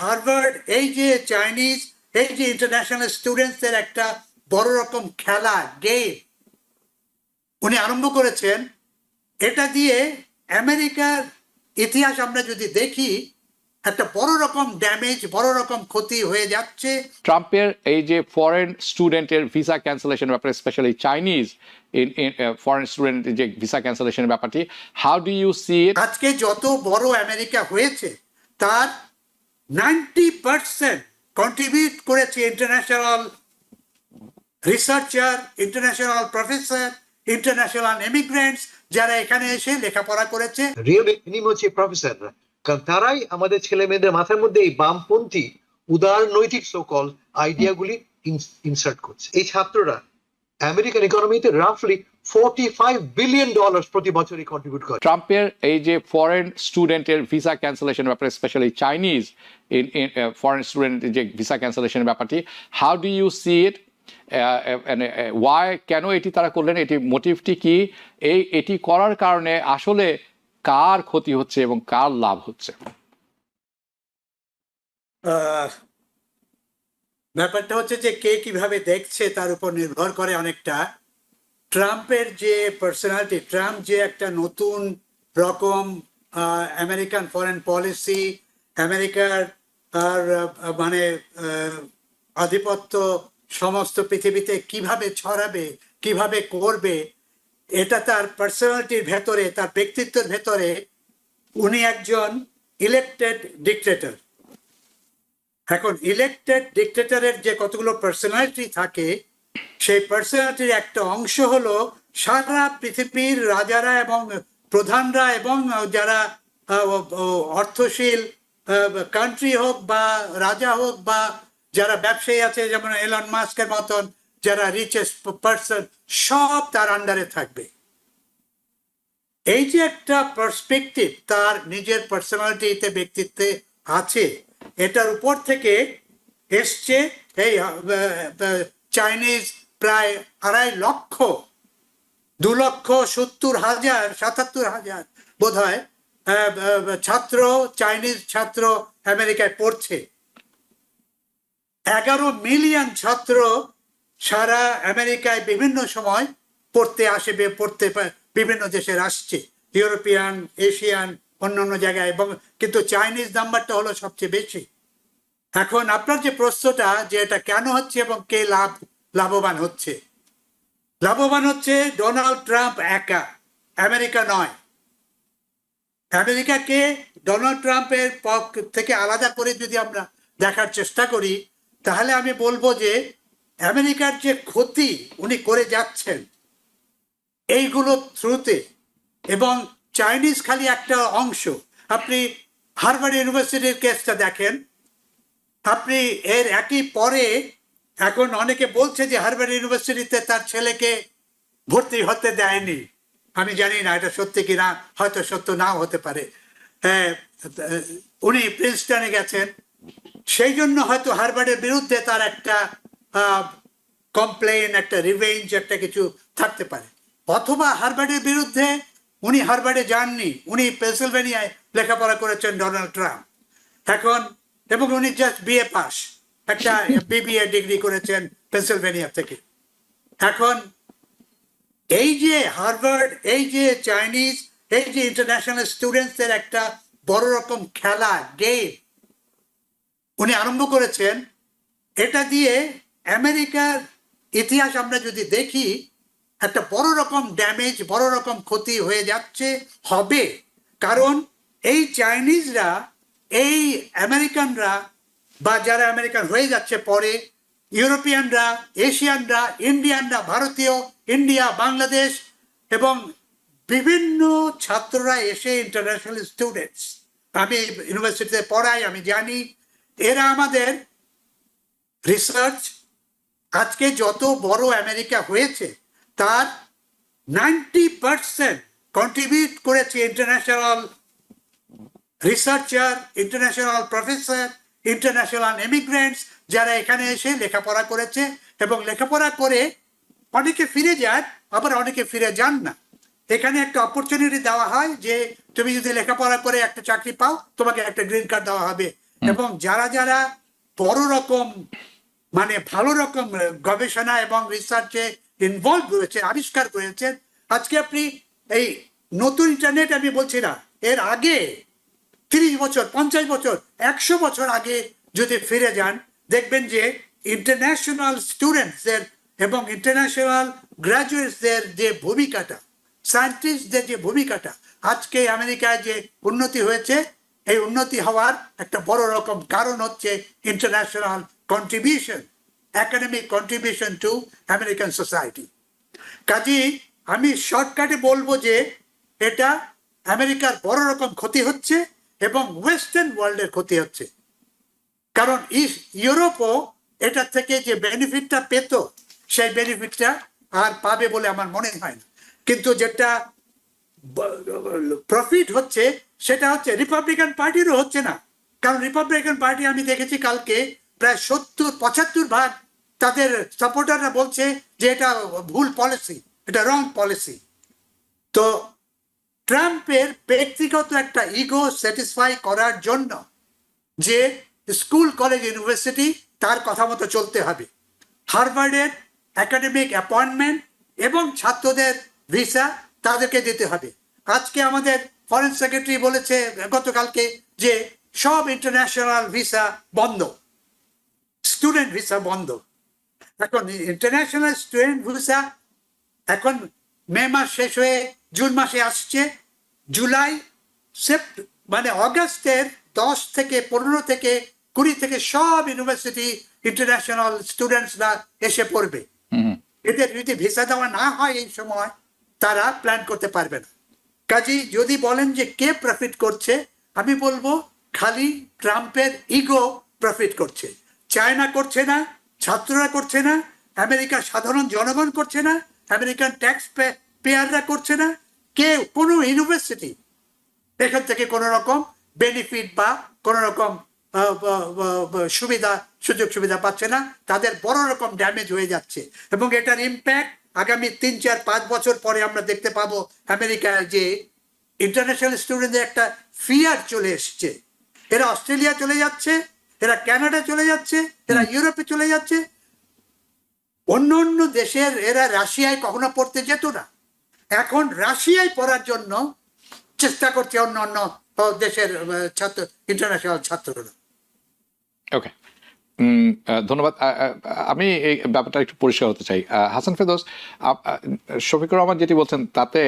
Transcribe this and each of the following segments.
Harvard এই যে Chinese এই যে ইন্টারন্যাশনাল স্টুডেন্টসদের একটা বড় রকম খেলা গেম উনি আরম্ভ করেছেন। এটা দিয়ে আমেরিকার ইতিহাস আমরা যদি দেখি একটা বড় রকম ড্যামেজ বড় রকম ক্ষতি হয়ে যাচ্ছে। ট্রাম্পের এই যে ফরেন স্টুডেন্টের ভিসা ক্যান্সেলেশন ব্যাপারে specially Chinese in foreign student যে ভিসা ক্যান্সেলেশনের ব্যাপারটি হাউ ডু ইউ সি আজকে যত বড় আমেরিকা হয়েছে তার নাইনটি পার্সেন্ট কন্ট্রিবিউট করেছে international researcher international professor international emigrants যারা এখানে এসে লেখাপড়া করেছে। রিয়েল হচ্ছে প্রফেসররা কারণ তারাই আমাদের ছেলে মেয়েদের মাথার মধ্যে এই বামপন্থী উদার নৈতিক সকল আইডিয়াগুলি ইনসার্ট করছে। এই ছাত্ররা আমেরিকান ইকোনমিতে রাফলি ফোর্টি ফাইভ বিলিয়ন ডলার প্রতি বছরই কন্ট্রিবিউট করে। ট্রাম্পের এই যে ফরেন স্টুডেন্টের ভিসা ক্যান্সেলেশনের ব্যাপারে specially Chinese in foreign student যে ভিসা ক্যান্সেলেশনের ব্যাপারটি how do you see it why কেন এটি তারা করলেন? এটি মোটিভটি কি? এই এটি করার কারণে আসলে কার ক্ষতি হচ্ছে এবং কার লাভ হচ্ছে? আহ, ব্যাপারটা হচ্ছে যে কে কীভাবে দেখছে তার উপর নির্ভর করে অনেকটা। ট্রাম্পের যে পার্সোনালিটি ট্রাম্প যে একটা নতুন রকম আমেরিকান ফরেন পলিসি আমেরিকার আর মানে আধিপত্য সমস্ত পৃথিবীতে কীভাবে ছড়াবে, কীভাবে করবে, এটা তার পার্সোনালিটির ভেতরে, তার ব্যক্তিত্বের ভেতরে উনি একজন ইলেকটেড ডিকটেটর এখন ইলেকটেড ডিক্টেটরের যে কতগুলো পার্সোনালিটি থাকে সেই পার্সোনালিটির একটা অংশ হলো সারা পৃথিবীর রাজারা এবং প্রধানরা এবং যারা অর্থশীল কান্ট্রি হোক বা রাজা হোক বা যারা ব্যবসায়ী আছে, যেমন এলন মাস্কের মতন, যারা রিচেস্ট পার্সন সব তার আন্ডারে থাকবে। এই যে একটা পার্সপেক্টিভ তার নিজের পার্সোনালিটিতে ব্যক্তিত্বে আছে, এটার উপর থেকে এসছে এই চাইনিজ প্রায় আড়াই লক্ষ, দু লক্ষ সত্তর হাজার, সাতাত্তর হাজার বোধ হয় ছাত্র চাইনিজ ছাত্র আমেরিকায় পড়ছে। এগারো মিলিয়ন ছাত্র সারা আমেরিকায় বিভিন্ন সময় পড়তে আসে পড়তে বিভিন্ন দেশের আসছে। ইউরোপিয়ান, এশিয়ান, অন্যান্য জায়গায়, এবং কিন্তু চাইনিজ নাম্বারটা হলো সবচেয়ে বেশি। এখন আপনার যে প্রশ্নটা যে এটা কেন হচ্ছে এবং কে লাভ, লাভবান হচ্ছে? লাভবান হচ্ছে ডোনাল্ড ট্রাম্প একা, আমেরিকা নয়। আমেরিকাকে ডোনাল্ড ট্রাম্পের পক্ষ থেকে আলাদা করে যদি আমরা দেখার চেষ্টা করি, তাহলে আমি বলব যে আমেরিকার যে ক্ষতি উনি করে যাচ্ছেন, এইগুলো থ্রুতে এবং চাইনিজ খালি একটা অংশ। আপনি হার্ভার্ড ইউনিভার্সিটির কেসটা দেখেন আপনি এর একই পরে এখন অনেকে বলছে যে হার্ভার্ড ইউনিভার্সিটিতে তার ছেলেকে ভর্তি হতে দেয়নি। আমি জানি না এটা সত্যি কি না হয়তো সত্য নাও হতে পারে। হ্যাঁ উনি প্রিন্সটনে গেছেন। সেই জন্য হয়তো হার্ভার্ডের বিরুদ্ধে তার একটা কমপ্লেন একটা রিভেঞ্জ একটা কিছু থাকতে পারে। অথবা হার্ভার্ডের বিরুদ্ধে উনি হার্ভার্ডে যাননি, উনি পেনসিলভেনিয়ায় লেখাপড়া করেছেন ডোনাল্ড ট্রাম্প। এখন এবং উনি জাস্ট বিএ পাস একটা বিবিএ ডিগ্রি করেছেন পেনসিলভেনিয়া থেকে। এখন এই যে হার্ভার্ড এই যে চাইনিজ এই যে ইন্টারন্যাশনাল স্টুডেন্টসদের একটা বড় রকম খেলা গেম উনি আরম্ভ করেছেন। এটা দিয়ে আমেরিকার ইতিহাস আমরা যদি দেখি, একটা বড় রকম ড্যামেজ বড় রকম ক্ষতি হয়ে যাচ্ছে, হবে। কারণ এই চাইনিজরা এই আমেরিকানরা বা যারা আমেরিকান হয়ে যাচ্ছে পরে, ইউরোপিয়ানরা, এশিয়ানরা, ইন্ডিয়ানরা, ভারতীয়, ইন্ডিয়া, বাংলাদেশ এবং বিভিন্ন ছাত্ররা এসে ইন্টারন্যাশনাল স্টুডেন্টস আমি ইউনিভার্সিটিতে পড়াই, আমি জানি। এরা আমাদের রিসার্চ আজকে যত বড় আমেরিকা হয়েছে, তার নাইনটি পার্সেন্ট কন্ট্রিবিউট করেছে international researcher international professor international emigrants যারা এখানে এসে লেখাপড়া করেছে এবং লেখাপড়া করে অনেকে ফিরে যায় আবার অনেকে ফিরে যান না। এখানে একটা অপরচুনিটি দেওয়া হয় যে তুমি যদি লেখাপড়া করে একটা চাকরি পাও তোমাকে একটা গ্রিন কার্ড দেওয়া হবে। এবং যারা যারা বড় রকম মানে ভালো রকম গবেষণা এবং রিসার্চে ইনভলভ হয়েছে আবিষ্কার করেছেন আজকে আপনি এই নতুন ইন্টারনেট আমি বলছি না এর আগে তিরিশ বছর, পঞ্চাশ বছর, একশো বছর আগে যদি ফিরে যান, দেখবেন যে ইন্টারন্যাশনাল স্টুডেন্টসদের এবং ইন্টারন্যাশনাল গ্রাজুয়েটসদের যে ভূমিকাটা সায়েন্টিস্টদের যে ভূমিকাটা, আজকে আমেরিকায় যে উন্নতি হয়েছে, এই উন্নতি হওয়ার একটা বড় রকম কারণ হচ্ছে international contribution academic contribution to American society কাজী আমি শর্টকাটে বলব যে এটা আমেরিকার বড় রকম ক্ষতি হচ্ছে এবং ওয়েস্টার্ন ওয়ার্ল্ডের ক্ষতি হচ্ছে। কারণ ইউরোপও এটা থেকে যে বেনিফিটটা পেত, সেই বেনিফিটটা আর পাবে বলে আমার মনে হয় না। কিন্তু যেটা প্রফিট হচ্ছে, সেটা হচ্ছে রিপাবলিকান পার্টিরও হচ্ছে না। কারণ রিপাবলিকান পার্টি আমি দেখেছি কালকে প্রায় সত্তর, পঁচাত্তর ভাগ তাদের সাপোর্টাররা বলছে যে এটা ভুল পলিসি এটা রং পলিসি তো ট্রাম্পের ব্যক্তিগত একটা ইগো স্যাটিসফাই করার জন্য যে স্কুল, কলেজ, ইউনিভার্সিটি তার কথা মতো চলতে হবে। হার্ভার্ডের একাডেমিক অ্যাপয়েন্টমেন্ট এবং ছাত্রদের ভিসা তাদেরকে দিতে হবে। আজকে আমাদের ফরেন সেক্রেটারি বলেছে গতকালকে যে সব ইন্টারন্যাশনাল ভিসা বন্ধ। স্টুডেন্ট ভিসা বন্ধ। এখন ইন্টারন্যাশনাল স্টুডেন্ট ভিসা এখন মে মাস শেষ হয়ে জুন মাসে আসছে। জুলাই সেপ্ট মানে অগাস্টের দশ থেকে পনেরো থেকে কুড়ি থেকে সব ইউনিভার্সিটি ইন্টারন্যাশনাল স্টুডেন্টসরা এসে পড়বে। এদের যদি ভিসা দেওয়া না হয় এই সময় তারা প্ল্যান করতে পারবে না। কাজী যদি বলেন যে কে প্রফিট করছে আমি বলব খালি ট্রাম্পের ইগো প্রফিট করছে। চায়না করছে না ছাত্ররা করছে না আমেরিকার সাধারণ জনগণ করছে না আমেরিকান ট্যাক্স পেয়াররা করছে না কেউ কোনো ইউনিভার্সিটি এখান থেকে কোনো রকম বেনিফিট বা কোনো রকম সুবিধা সুযোগ সুবিধা পাচ্ছে না। তাদের বড় রকম ড্যামেজ হয়ে যাচ্ছে। এবং এটার ইম্প্যাক্ট আগামী তিন চার পাঁচ বছর পরে আমরা দেখতে পাবো আমেরিকায় যে ইন্টারন্যাশনাল স্টুডেন্টদের একটা ফিয়ার চলে এসছে। এরা অস্ট্রেলিয়া চলে যাচ্ছে এরা কানাডা চলে যাচ্ছে এরা ইউরোপে চলে যাচ্ছে। অন্য অন্য দেশের এরা রাশিয়ায় কখনো পড়তে যেত না। এখন রাশিয়ায় পড়ার জন্য চেষ্টা করছে অন্য অন্য দেশের ছাত্র ইন্টারন্যাশনাল ছাত্ররা। ওকে ধন্যবাদ। আমি এই ব্যাপারটা একটু পরিষ্কার হতে চাই। হাসান আহ, শফিকুর রহমান যেটি বলছেন তাতে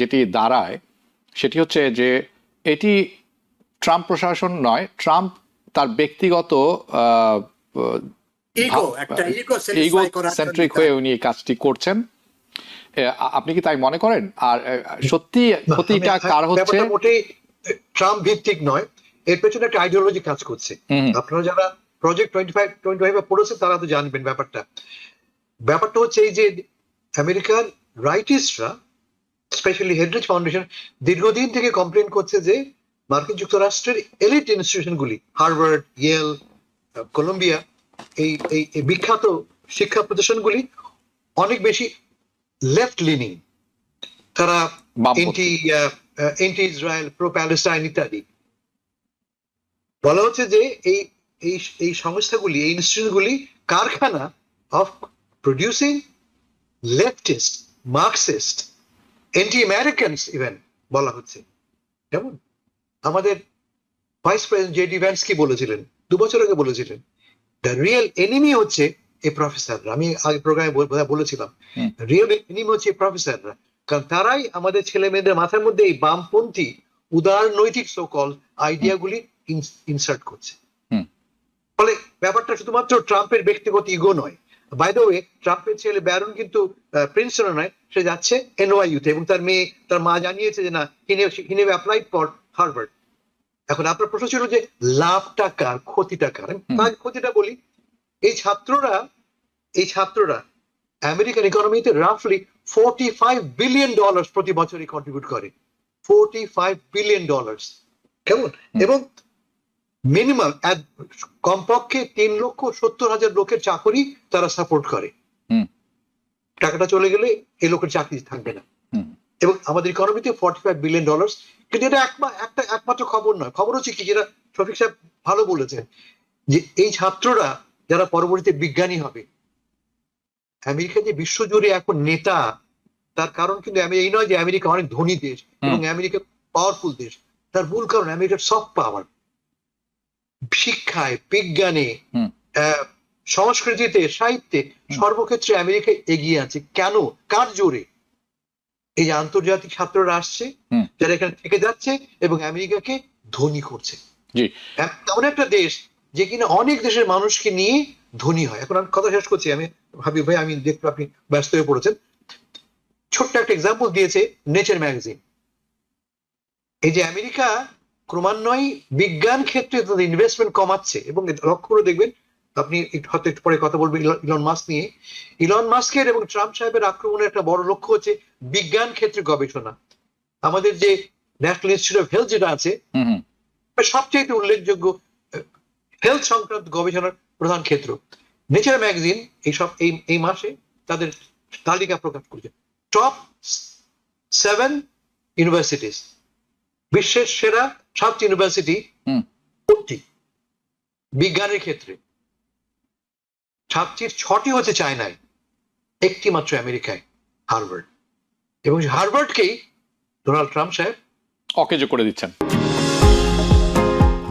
যেটি দাঁড়ায় সেটি হচ্ছে যে এটি ট্রাম্প প্রশাসন নয় ট্রাম্প তার ব্যক্তিগত ইগো সেন্ট্রিক হয়ে উনি এই কাজটি করছেন। আপনি কি তাই মনে করেন? আর সত্যি ক্ষতিটা কার হচ্ছে? মোটেই ট্রাম্প ভিত্তিক নয়। এর পেছনে একটা আইডিওলজি কাজ করছে। আপনারা যারা প্রজেক্ট টোয়েন্টি ফাইভ টোয়েন্টি ফাইভে পড়েছে তারা তো জানবেন ব্যাপারটা। ব্যাপারটা হচ্ছে এই যে আমেরিকার রাইটিস্টরা স্পেশালি হেডরিচ ফাউন্ডেশন দীর্ঘদিন থেকে কমপ্লেন করছে যে মার্কিন যুক্তরাষ্ট্রের এলিট ইনস্টিটিউশনগুলি হার্ভার্ড ইয়েল কলম্বিয়া এই এই এই বিখ্যাত শিক্ষা প্রতিষ্ঠানগুলি অনেক বেশি লেফট লিনিং তারা anti anti Israel pro Palestine ইত্যাদি। বলা হচ্ছে যে এই এই এই সংস্থাগুলি এই ইনস্টিটিউটগুলি কারখানা of producing leftist Marxist anti Americans even বলা হচ্ছে। কেমন? আমাদের vice president J D Vance কি বলেছিলেন? দু বছর আগে বলেছিলেন। দ্য রিয়েল এনিমি হচ্ছে এই প্রফেসররা আমি আগে প্রোগ্রামে বলেছিলাম। রিয়েল এনিমি হচ্ছে প্রফেসররা কারণ তারাই আমাদের ছেলে মেয়েদের মাথার মধ্যে এই বামপন্থী উদার নৈতিক সকল আইডিয়াগুলি ইনসার্ট করছে। ফলে ব্যাপারটা শুধুমাত্র ট্রাম্পের ব্যক্তিগত ইগো নয়। বাই দ্য ওয়ে ট্রাম্পের ছেলে ব্যারন কিন্তু প্রিন্সটন নয় সে যাচ্ছে এনওয়াইউতে এবং তার মেয়ে তার মা জানিয়েছে যে না হিনে অ্যাপ্লাইড ফর হার্ভার্ড এখন আপনার প্রশ্ন ছিল যে লাভটা কার ক্ষতিটা কার? ক্ষতিটা বলি এই ছাত্ররা এই ছাত্ররা আমেরিকান ইকোনমিতে রাফলি ফোর্টি ফাইভ বিলিয়ন ডলার প্রতি বছরই কন্ট্রিবিউট করে। ফোর্টি ফাইভ বিলিয়ন ডলার কেমন এবং মিনিমাম কমপক্ষে তিন লক্ষ সত্তর হাজার লোকের চাকরি তারা সাপোর্ট করে। হুম। টাকাটা চলে গেলে এই লোকের চাকরি থাকবে না। হুম। এবং আমাদের ইকোনমিতে ফর্টি ফাইভ বিলিয়ন ডলার কিন্তু এটা একমা- একটা একমাত্র খবর নয়। খবর হচ্ছে কি যেটা শফিক সাহেব ভালো বলেছেন যে এই ছাত্ররা যারা পরবর্তীতে বিজ্ঞানী হবে। আমেরিকা যে বিশ্বজুড়ে এখন নেতা তার কারণ কিন্তু এই নয় যে আমেরিকা অনেক ধনী দেশ এবং আমেরিকা পাওয়ারফুল দেশ। তার মূল কারণ আমেরিকার সফট পাওয়ার শিক্ষায় বিজ্ঞানে সংস্কৃতিতে সাহিত্যে সর্বক্ষেত্রে আমেরিকা এগিয়ে আছে। কেন? কার জোরে? এই যে আন্তর্জাতিক ছাত্ররা আসছে যারা এখানে থেকে যাচ্ছে এবং আমেরিকাকে ধনী করছে। এমন একটা দেশ যে কিনা অনেক দেশের মানুষকে নিয়ে ধনী হয়। এখন আমি কথা শেষ করছি আমি ভাবি ভাই আমি দেখতে আপনি ব্যস্ত হয়ে পড়েছেন। ছোট্ট একটা এক্সাম্পল দিয়েছে নেচার ম্যাগাজিন এই যে আমেরিকা ক্রমান্বয়ে বিজ্ঞান ক্ষেত্রে তাদের ইনভেস্টমেন্ট কমাচ্ছে এবং লক্ষ্য করে দেখবেন আপনি হয়তো একটু পরে কথা বলবেন ইলন- মাস্ক নিয়ে। ইলন মাস্কের এবং ট্রাম্প সাহেবের আক্রমণের একটা বড় লক্ষ্য হচ্ছে বিজ্ঞান ক্ষেত্রে গবেষণা। আমাদের যে ন্যাশনাল ইনস্টিটিউট অফ হেলথ যেটা আছে সবচেয়ে উল্লেখযোগ্য হেলথ সংক্রান্ত গবেষণার প্রধান ক্ষেত্র। নেচার ম্যাগাজিন এই সব এই এই মাসে তাদের তালিকা প্রকাশ করেছে। টপ সেভেন ইউনিভার্সিটিস বিশ্বের সেরা সাতটি ইউনিভার্সিটি কোনটি? বিজ্ঞানের ক্ষেত্রে। সাতটির ছটি হচ্ছে চায়নায়। একটি মাত্র আমেরিকায় হার্ভার্ড। এবং হার্ভার্ডকেই ডোনাল্ড ট্রাম্প সাহেব অকেজো করে দিচ্ছেন।